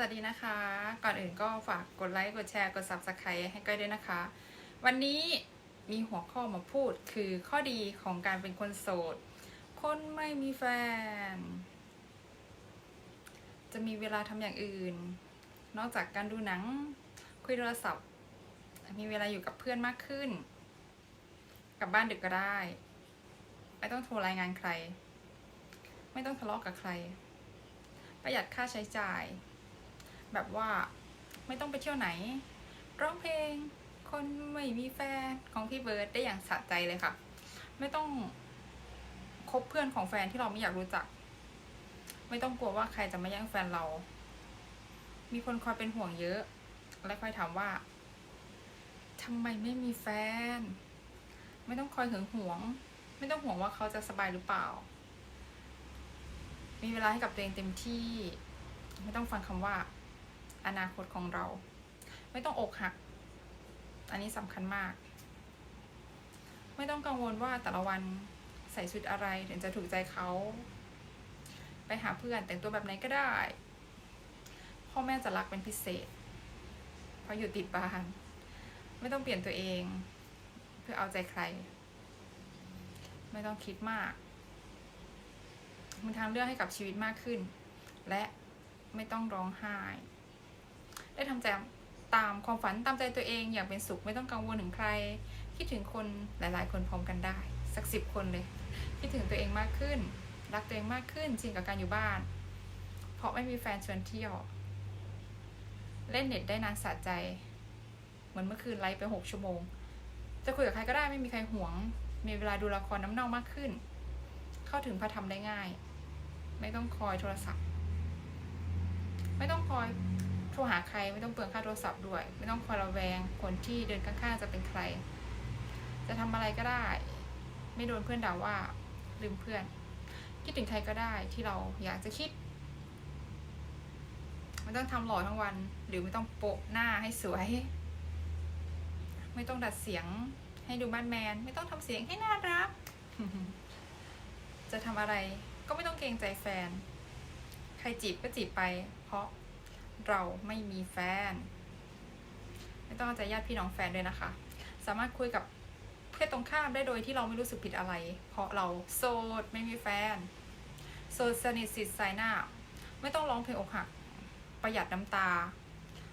สวัสดีนะคะ ก่อนอื่นก็ฝากกดไลค์ กดแชร์ กด subscribe ให้ก้อยด้วยนะคะ วันนี้มีหัวข้อมาพูดคือข้อดีของการเป็นคนโสด คนไม่มีแฟน จะมีเวลาทำอย่างอื่น นอกจากการดูหนัง คุยโทรศัพท์ มีเวลาอยู่กับเพื่อนมากขึ้น กลับบ้านดึกก็ได้ ไม่ต้องโทรรายงานใคร ไม่ต้องทะเลาะกับใคร ประหยัดค่าใช้จ่าย แบบว่าไม่ต้องไปเที่ยวไหน ร้องเพลง คนไม่มีแฟนของพี่เบิร์ดได้อย่างสะใจเลยค่ะ ไม่ต้องคบเพื่อนของแฟนที่เราไม่อยากรู้จัก ไม่ต้องกลัวว่าใครจะมาแย่งแฟนเรา มีคนคอยเป็นห่วงเยอะ และคอยถามว่าทำไมไม่มีแฟน ไม่ต้องคอยหึงหวง ไม่ต้องห่วงว่าเขาจะสบายหรือเปล่า มีเวลาให้กับตัวเองเต็มที่ ไม่ต้องฟังคำว่า อนาคตของเรา ไม่ต้องอกหัก อันนี้สำคัญมาก ไม่ต้องกังวลว่าแต่ละวันใส่ชุดอะไรถึงจะถูกใจเขา ไปหาเพื่อนแต่งตัวแบบไหนก็ได้ พ่อแม่จะรักเป็นพิเศษ เพราะอยู่ติดบ้าน ไม่ต้องเปลี่ยนตัวเอง เพื่อเอาใจใคร ไม่ต้องคิดมากมีทางเลือกให้กับชีวิตมากขึ้น และไม่ต้องร้องไห้ ได้ทำใจตามความฝันตามใจตัวเองอย่างเป็นสุขไม่ต้องกังวลถึงใคร คิดถึงคนหลาย ๆ คนพร้อมกันได้ สักสิบคนเลย คิดถึงตัวเองมากขึ้น รักตัวเองมากขึ้นจริงกับการอยู่บ้าน เพราะไม่มีแฟนชวนเที่ยว เล่นเน็ตได้นานสะใจ เหมือนเมื่อคืนไลฟ์ไปหกชั่วโมง จะคุยกับใครก็ได้ไม่มีใครห่วง มีเวลาดูละครน้ำเน่ามากขึ้น เข้าถึงพระธรรมได้ง่าย ไม่ต้องคอยโทรศัพท์ ไม่ต้องคอย รหาใครไม่ต้องเปลืองค่าโทรศัพท์ด้วย ไม่ต้องคอยระแวงคนที่เดินข้างๆจะเป็นใคร จะทำอะไรก็ได้ ไม่โดนเพื่อนด่าว่าลืมเพื่อน คิดถึงใครก็ได้ที่เราอยากจะคิดไม่ต้องทำหล่อทั้งวัน หรือไม่ต้องโปะหน้าให้สวย ไม่ต้องดัดเสียงให้ดูบ้านแมน ไม่ต้องทำเสียงให้น่ารัก จะทำอะไรก็ไม่ต้องเกรงใจแฟน ใครจีบก็จีบไป เพราะ เราไม่มีแฟน ไม่ต้องเอาใจญาติพี่น้องแฟนด้วยนะคะ สามารถคุยกับเพศตรงข้ามได้โดยที่เราไม่รู้สึกผิดอะไร เพราะเราโสดไม่มีแฟนโสดสนิทสิทธิ์สายหน้า ไม่ต้องร้องเพลงอกหัก ประหยัดน้ำตา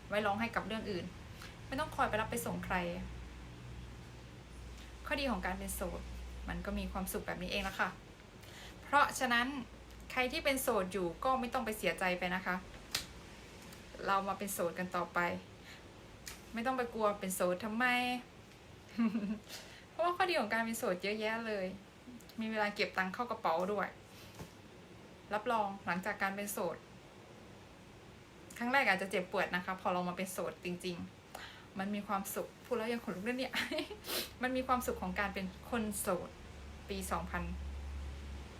ไว้ร้องให้กับเรื่องอื่น ไม่ต้องคอยไปรับไปส่งใคร ข้อดีของการเป็นโสดมันก็มีความสุขแบบนี้เองละค่ะ เพราะฉะนั้นใครที่เป็นโสดอยู่ก็ไม่ต้องไปเสียใจไปนะคะ เรามาเป็นโสดกันต่อไป ไม่ต้องไปกลัวเป็นโสดทำไม เพราะว่าข้อดีของการเป็นโสดเยอะแยะเลย มีเวลาเก็บตังค์เข้ากระเป๋าด้วย รับรองหลังจากการเป็นโสด ครั้งแรกอาจจะเจ็บปวดนะคะ พอเรามาเป็นโสดจริง ๆ มันมีความสุขพูดแล้วยังขนลุกเลยเนี่ย มันมีความสุขของการเป็นคนโสด ปีสองพัน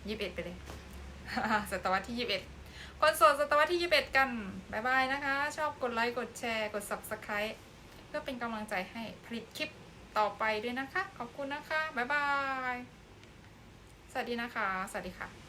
ยี่สิบเอ็ดไปเลยศตวรรษที่ยี่สิบเอ็ด คนโสดศตวรรษที่ยี่สิบเอ็ดกันบายบายนะคะ ชอบกดไลค์ กดแชร์ กด subscribe เพื่อเป็นกำลังใจให้ผลิตคลิปต่อไปด้วยนะคะ ขอบคุณนะคะบายบาย สวัสดีนะคะ สวัสดีค่ะ